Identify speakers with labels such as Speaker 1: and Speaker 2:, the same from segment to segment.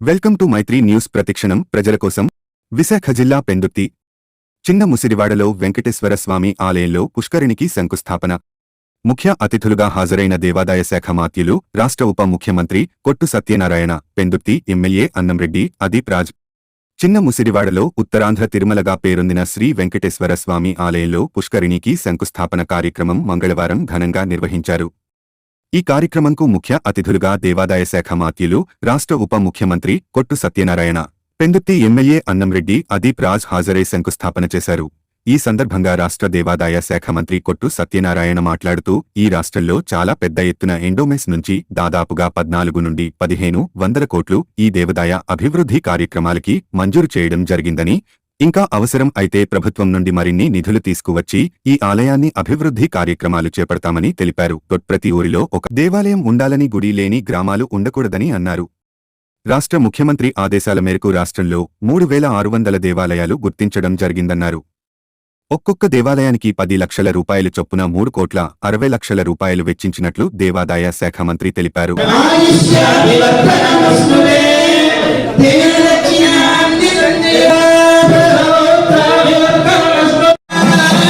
Speaker 1: Welcome to Maitri news ప్రతిక్షణం. ప్రజల కోసం విశాఖ జిల్లా పెందుర్తి చిన్న ముసిరివాడలో వెంకటేశ్వర స్వామి ఆలయంలో పుష్కరిణికి శంకుస్థాపన. ముఖ్య అతిథులుగా హాజరైన దేవాదాయ శాఖ మాత్యులు రాష్ట్ర ఉప ముఖ్యమంత్రి కొట్టు సత్యనారాయణ పెందుర్తి ఎమ్మెల్యే అన్నంరెడ్డి అదీప్ రాజ్. చిన్న ముసిరివాడలో ఉత్తరాంధ్ర తిరుమలగా పేరొందిన శ్రీ వెంకటేశ్వర స్వామి ఆలయంలో పుష్కరిణికి శంకుస్థాపన కార్యక్రమం మంగళవారం ఘనంగా నిర్వహించారు. ఈ కార్యక్రమంకు ముఖ్య అతిథులుగా దేవాదాయ శాఖ మాత్యులు రాష్ట్ర ఉప ముఖ్యమంత్రి కొట్టు సత్యనారాయణ పెందుత్తి ఎమ్మెల్యే అన్నంరెడ్డి అదీప్ రాజ్ హాజరై శంకుస్థాపన చేశారు. ఈ సందర్భంగా రాష్ట్ర దేవాదాయ శాఖ మంత్రి కొట్టు సత్యనారాయణ మాట్లాడుతూ ఈ రాష్ట్రంలో చాలా పెద్ద ఎత్తున ఎండోమెస్ నుంచి దాదాపుగా పద్నాలుగు నుండి పదిహేను వందల కోట్లు ఈ దేవాదాయ అభివృద్ధి కార్యక్రమాలకి మంజూరు చేయడం జరిగిందని ఇంకా అవసరం అయితే ప్రభుత్వం నుండి మరిన్ని నిధులు తీసుకువచ్చి ఈ ఆలయాన్ని అభివృద్ధి కార్యక్రమాలు చేపడతామని తెలిపారు. ప్రతి ఊరిలో ఒక దేవాలయం ఉండాలని గుడి లేని గ్రామాలు ఉండకూడదని అన్నారు. రాష్ట్ర ముఖ్యమంత్రి ఆదేశాల మేరకు రాష్ట్రంలో మూడు వేల ఆరు వందల దేవాలయాలు గుర్తించడం జరిగిందన్నారు. ఒక్కొక్క దేవాలయానికి పది లక్షల రూపాయలు చొప్పున మూడు కోట్ల అరవై లక్షల రూపాయలు వెచ్చించినట్లు దేవాదాయ శాఖ మంత్రి తెలిపారు.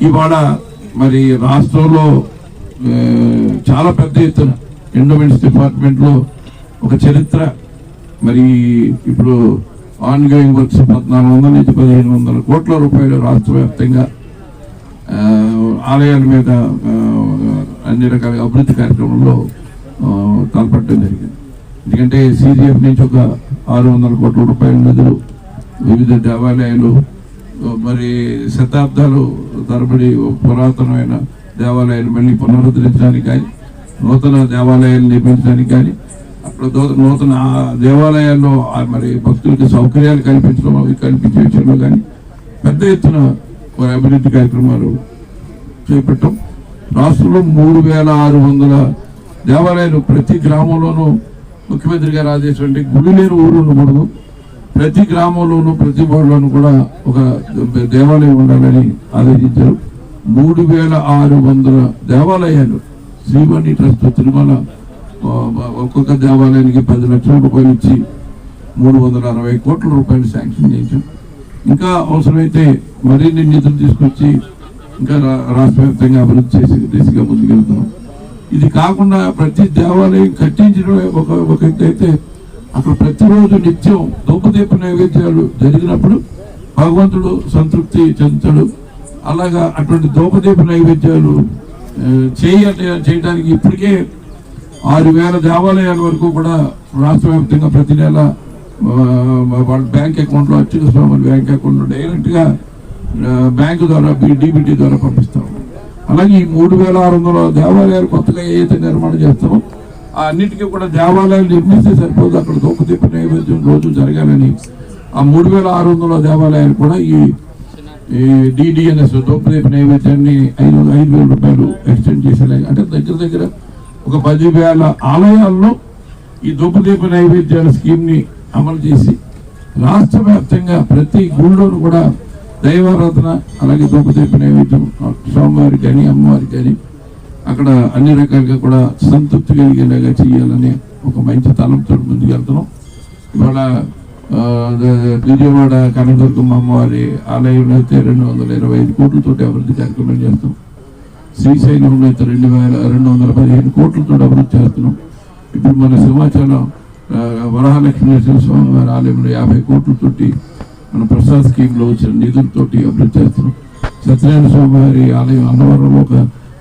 Speaker 2: ఇవాళ మరి రాష్ట్రంలో చాలా పెద్ద ఎత్తున ఎండోమెంట్స్ డిపార్ట్మెంట్లో ఒక చరిత్ర మరి ఇప్పుడు ఆన్ గోయింగ్ వర్క్స్ పద్నాలుగు వందల నుంచి పదిహేను వందల కోట్ల రూపాయలు రాష్ట్ర వ్యాప్తంగా ఆలయాల మీద అన్ని రకాల అభివృద్ధి కార్యక్రమంలో ఆ, తలపట్టడం జరిగింది. ఎందుకంటే సీజీఎఫ్ నుంచి ఒక ఆరు వందల కోట్ల రూపాయల నిధులు వివిధ దేవాలయాలు మరి శతాబ్దాలు తరబడి పురాతనమైన దేవాలయాలు మళ్ళీ పునరుద్ధరించడానికి కానీ నూతన దేవాలయాలు నిర్మించడానికి కానీ అక్కడ నూతన ఆ దేవాలయాల్లో మరి భక్తులకు సౌకర్యాలు కల్పించడం అవి కల్పించే విషయంలో కానీ పెద్ద ఎత్తున వారి అభివృద్ధి కార్యక్రమాలు చేపట్టడం. రాష్ట్రంలో మూడు వేల ఆరు వందల దేవాలయాలు ప్రతి గ్రామంలోనూ ముఖ్యమంత్రి గారు ఆదేశం అంటే గుడి లేని ఊరు ఉండకూడదు ప్రతి గ్రామంలోనూ ప్రతి ఊళ్ళోనూ కూడా ఒక దేవాలయం ఉండాలని ఆలోచించారు మూడు వేల ఆరు వందల దేవాలయాలు శ్రీవాణి ట్రస్ట్ తిరుమల ఒక్కొక్క దేవాలయానికి పది లక్షల రూపాయలు ఇచ్చి మూడు వందల అరవై కోట్ల రూపాయలు శాంక్షన్ చేయించాం ఇంకా అవసరమైతే మరిన్ని నిధులు తీసుకొచ్చి ఇంకా రా- రాష్ట్ర వ్యాప్తంగా అభివృద్ధి చేసి దిశగా ముందుకెళ్తున్నాం. ఇది కాకుండా ప్రతి దేవాలయం కట్టించడం ఒక ఒక అయితే అక్కడ ప్రతిరోజు నిత్యం దూపదీప నైవేద్యాలు జరిగినప్పుడు భగవంతుడు సంతృప్తి చెందుతాడు. అలాగా అటువంటి దోపదీప నైవేద్యాలు చేయాలి చేయడానికి ఇప్పటికే ఆరు వేల దేవాలయాల వరకు కూడా రాష్ట్ర వ్యాప్తంగా ప్రతి నెల వాళ్ళ బ్యాంక్ అకౌంట్లో అచ్యుత స్వామి బ్యాంక్ అకౌంట్లో డైరెక్ట్గా బ్యాంకు ద్వారా డీబీటీ ద్వారా పంపిస్తాం. అలాగే ఈ మూడు వేల ఆరు వందల దేవాలయాలు కొత్తగా ఏ నిర్మాణం చేస్తామో అన్నిటికీ కూడా దేవాలయాలు నిర్మిస్తే సరిపోదు. అక్కడ దూపదీప నైవేద్యం రోజు జరగాలని ఆ మూడు వేల ఆరు వందల దేవాలయాలు కూడా ఈ ఈ డిడిఎన్ఎస్ దూపదీప నైవేద్యాన్ని ఐదు ఐదు వేల రూపాయలు ఎక్స్టెండ్ చేసేలాగా అంటే దగ్గర దగ్గర ఒక పదివేల ఆలయాల్లో ఈ దూపదీప నైవేద్యాల స్కీమ్ని అమలు చేసి రాష్ట్ర వ్యాప్తంగా ప్రతి గుళ్ళోనూ కూడా దైవారాధన అలాగే దూపదీప నైవేద్యం స్వామివారికి కానీ అమ్మవారికి కానీ అక్కడ అన్ని రకాలుగా కూడా సంతృప్తి కలిగేలాగా చేయాలని ఒక మంచి తలంతో ముందుకెళ్తున్నాం ఇవాళ విజయవాడ కనకదుర్గమ్మ అమ్మవారి ఆలయంలో అయితే రెండు వందల ఇరవై ఐదు కోట్లతో అభివృద్ధి కార్యక్రమం చేస్తాం శ్రీశైలంలో అయితే రెండు వేల రెండు వందల పదిహేను కోట్లతో అభివృద్ధి చేస్తున్నాం. ఇప్పుడు మన సింహాచలం ఆ, వరహాలక్ష్మీ స్వామి వారి ఆలయంలో యాభై కోట్లతోటి మన ప్రసాద్ స్కీమ్లో వచ్చిన నిధులతోటి అభివృద్ధి చేస్తున్నాం. సత్యనారాయణ స్వామి వారి ఆలయం అన్నవరంలో ఒక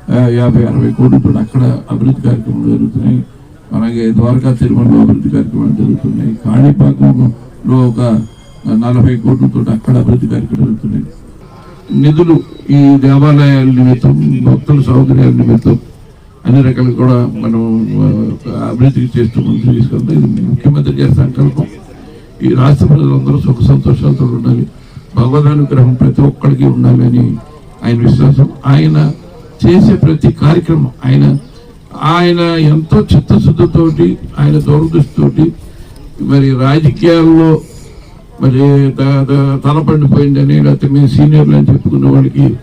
Speaker 2: యాభై అరవై కోట్లతో అక్కడ అభివృద్ధి కార్యక్రమాలు జరుగుతున్నాయి. అలాగే ద్వారకా తిరుమలలో అభివృద్ధి కార్యక్రమాలు జరుగుతున్నాయి. కాణిపాకంలో ఒక నలభై కోట్లతో అక్కడ అభివృద్ధి కార్యక్రమాలు జరుగుతున్నాయి. నిధులు ఈ దేవాలయాల నిమిత్తం భక్తుల సౌకర్యాల నిమిత్తం అన్ని రకాలు కూడా మనం అభివృద్ధి అభివృద్ధికి చేస్తూ ముందుకు తీసుకెళ్తాం. ఇది ముఖ్యమంత్రి గారి సంకల్పం. ఈ రాష్ట్ర ప్రజలందరూ సుఖ సంతోషాలతో ఉండాలి. భగవద్ అనుగ్రహం ప్రతి ఒక్కరికి ఉండాలి అని ఆయన విశ్వాసం. ఆయన చేసే ప్రతి కార్యక్రమం ఆయన ఆయన ఎంతో చిత్తశుద్ధితోటి ఆయన దూరదృష్టితోటి మరి రాజకీయాల్లో మరి త- త- తలపండిపోయిందని లేకపోతే మేము సీనియర్లు అని చెప్పుకున్న వాళ్ళకి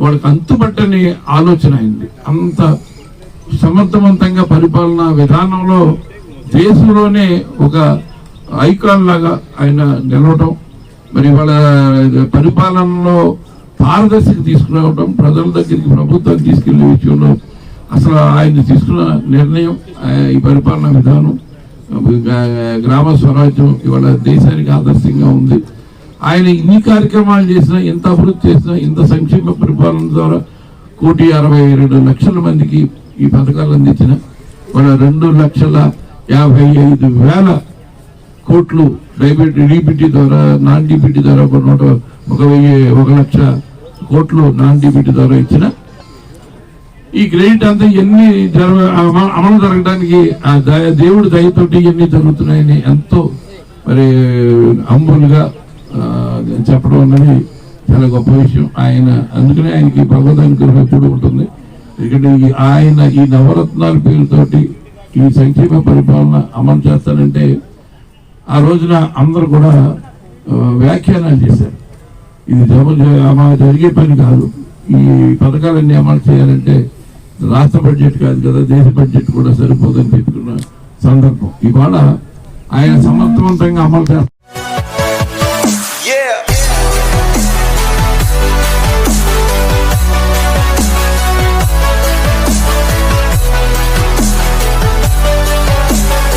Speaker 2: వాళ్ళకి అంతుబట్టని ఆలోచన అయింది. అంత సమర్థవంతంగా పరిపాలన విధానంలో దేశంలోనే ఒక ఐకాన్ లాగా ఆయన నిలవటం. మరి వాళ్ళ పరిపాలనలో పారదర్శక తీసుకురావడం ప్రజల దగ్గరికి ప్రభుత్వానికి తీసుకెళ్ళే విషయంలో అసలు ఆయన తీసుకున్న నిర్ణయం ఈ పరిపాలన విధానం గ్రామ స్వరాజ్యం ఇవాళ దేశానికి ఆదర్శంగా ఉంది. ఆయన ఇన్ని కార్యక్రమాలు చేసినా ఎంత అభివృద్ధి చేసినా ఇంత సంక్షేమ పరిపాలన ద్వారా కోటి అరవై రెండు లక్షల మందికి ఈ పథకాలు అందించిన వాళ్ళ రెండు లక్షల యాభై ఐదు వేల కోట్లు డైబెటీ డీబీటీ ద్వారా నాన్ డీబీటీ ద్వారా ఒక నూట ఒక వెయ్యి ఒక లక్ష కోట్లు నాన్ డీబీటీ ద్వారా ఇచ్చిన. ఈ క్రెడిట్ అంతా ఎన్ని జరగ అమలు జరగడానికి ఆ దయ- దేవుడి దయతోటి ఇవన్నీ జరుగుతున్నాయని ఎంతో మరి అంబులుగా చెప్పడం అన్నది చాలా గొప్ప విషయం. ఆయన అందుకనే ఆయనకి భగవద్ అనుగ్రహం ఎప్పుడు ఉంటుంది. ఎందుకంటే ఆయన ఈ నవరత్నాల పేరుతోటి ఈ సంక్షేమ పరిపాలన అమలు చేస్తానంటే ఆ రోజున అందరూ కూడా వ్యాఖ్యానాలు చేశారు. ఇది అమలు జరిగే పని కాదు. ఈ పథకాలన్నీ అమలు చేయాలంటే రాష్ట్ర బడ్జెట్ కాదు కదా దేశ బడ్జెట్ కూడా సరిపోదని చెప్పుకున్న సందర్భం. ఇవాళ ఆయన సమర్థవంతంగా అమలు చేస్తారు